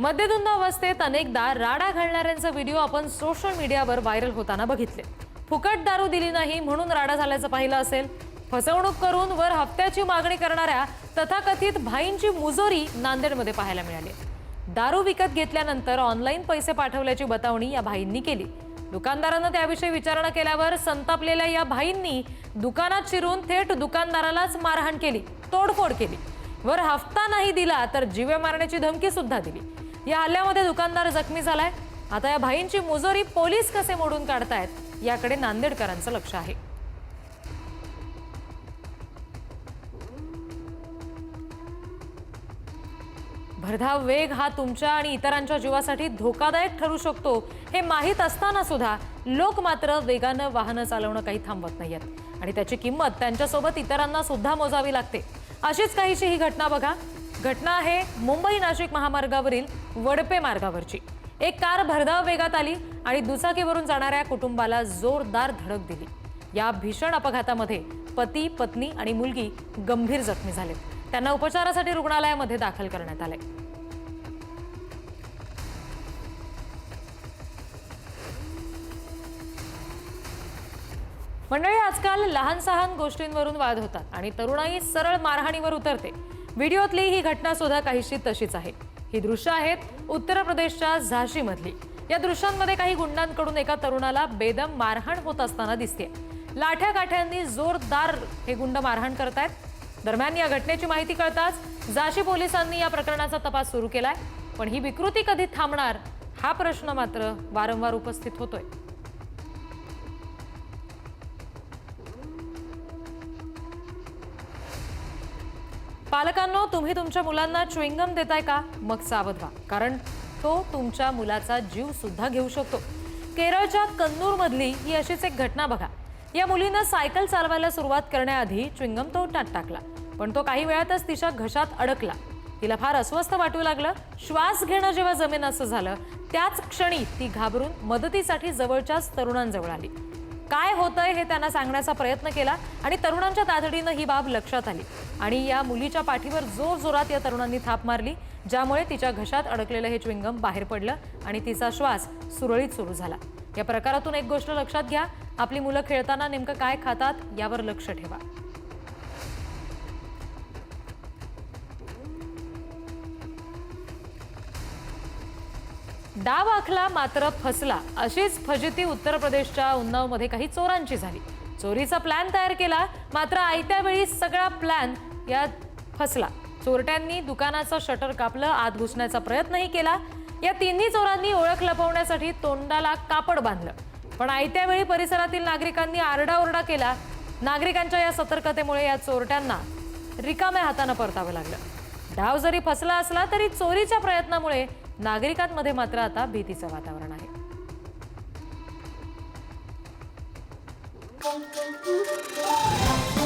मद्यधुंद अवस्थेत अनेकदा राडा घालणाऱ्यांचे व्हिडिओ आपण सोशल मीडियावर व्हायरल होताना बघितले. फुकट दारू दिली नाही म्हणून राडा झाल्याचं पाहिलं असेल. फसवणूक करून वर हप्त्याची मागणी करणाऱ्या तथाकथित भाईंची मुजोरी नांदेडमध्ये पाहायला मिळाली. दारू विकत घेतल्यानंतर ऑनलाईन पैसे पाठवल्याची बतावणी या भाईंनी केली. दुकानदारानं त्याविषयी विचारणा केल्यावर संतापलेल्या या भाईंनी दुकानात शिरून थेट दुकानदारालाच मारहाण केली तोडफोड केली. वर हफ्ता नाही दिला तर जीवे मारण्याची धमकी सुद्धा दिली. या हल्ल्यामध्ये दुकानदार जखमी झालाय. आता या भाईंची मुजोरी पोलीस कसे मोडून काढतायत याकडे नांदेडकरांचं लक्ष आहे. भरधाव वेग हा तुमच्या आणि इतरांच्या जीवासाठी धोकादायक ठरू शकतो हे माहीत असताना सुद्धा लोक मात्र वेगानं वाहनं चालवणं काही थांबवत नाहीयेत. आणि त्याची किंमत त्यांच्यासोबत इतरांना सुद्धा मोजावी लागते. अशीच काहीशी ही घटना बघा. घटना आहे मुंबई नाशिक महामार्गावरील वडपे मार्गावरची. एक कार भरधाव वेगात आली आणि दुचाकीवरून जाणाऱ्या कुटुंबाला जोरदार धडक दिली. या भीषण अपघातामध्ये पती पत्नी आणि मुलगी गंभीर जखमी झाले. त्यांना उपचारासाठी रुग्णालयामध्ये दाखल करण्यात आले. मंडळी आजकाल लहान सहान गोष्टींवरून वाद होतात आणि तरुणाई सरळ मारहाणीवर उतरते. व्हिडिओतली ही घटना सुद्धा काहीशी तशीच आहे. ही दृश्य आहेत उत्तर प्रदेशच्या झाशीमधली. या दृश्यांमध्ये काही गुंडांकडून एका तरुणाला बेदम मारहाण होत असताना दिसते लाठ्या काठ्यांनी जोरदार हे गुंड मारहाण करतायत. दरम्यान या घटनेची माहिती कळताच झाशी पोलिसांनी या प्रकरणाचा तपास सुरू केलाय. पण ही विकृती कधी थांबणार हा प्रश्न मात्र वारंवार उपस्थित होतोय. पालकांनो तुम्ही तुमच्या मुलांना च्युईंगम देताय का? मग सावध व्हा. कारण तो तुमच्या मुलाचा जीव सुद्धा घेऊ शकतो. केरळच्या कन्नूर मधली ही अशीच एक घटना बघा. या मुलीनं सायकल चालवायला सुरुवात करण्याआधी च्युईंगम तोंडात टाकला. पण तो काही वेळातच तिच्या घशात अडकला. तिला फार अस्वस्थ वाटू लागलं. श्वास घेणं जेव्हा जमेन असं झालं त्याच क्षणी ती घाबरून मदतीसाठी जवळच्याच तरुणांजवळ आली. काय होतंय हे त्यांना सांगण्याचा प्रयत्न केला आणि तरुणांच्या तातडीनं ही बाब लक्षात आली. आणि या मुलीच्या पाठीवर जोर जोरात या तरुणांनी थाप मारली ज्यामुळे तिच्या घशात अडकलेलं हे च्विंगम बाहेर पडलं आणि तिचा श्वास सुरळीत सुरू झाला. या प्रकारातून एक गोष्ट लक्षात घ्या आपली मुलं खेळताना नेमकं काय खातात यावर लक्ष ठेवा. डाव आखला मात्र फसला. अशीच फजिती उत्तर प्रदेशच्या उन्नावमध्ये काही चोरांची झाली. चोरीचा प्लॅन तयार केला मात्र आयत्या वेळी सगळा प्लॅन यात फसला. चोरट्यांनी दुकानाचं शटर कापलं आत घुसण्याचा प्रयत्नही केला. या तिन्ही चोरांनी ओळख लपवण्यासाठी तोंडाला कापड बांधलं. पण आयत्या वेळी परिसरातील नागरिकांनी आरडाओरडा केला. नागरिकांच्या या सतर्कतेमुळे या चोरट्यांना रिकाम्या हातानं परतावं लागलं. डाव जरी फसला असला तरी चोरीच्या प्रयत्नामुळे नागरिकांमध्ये मात्र आता भीतीचं वातावरण आहे Thank you.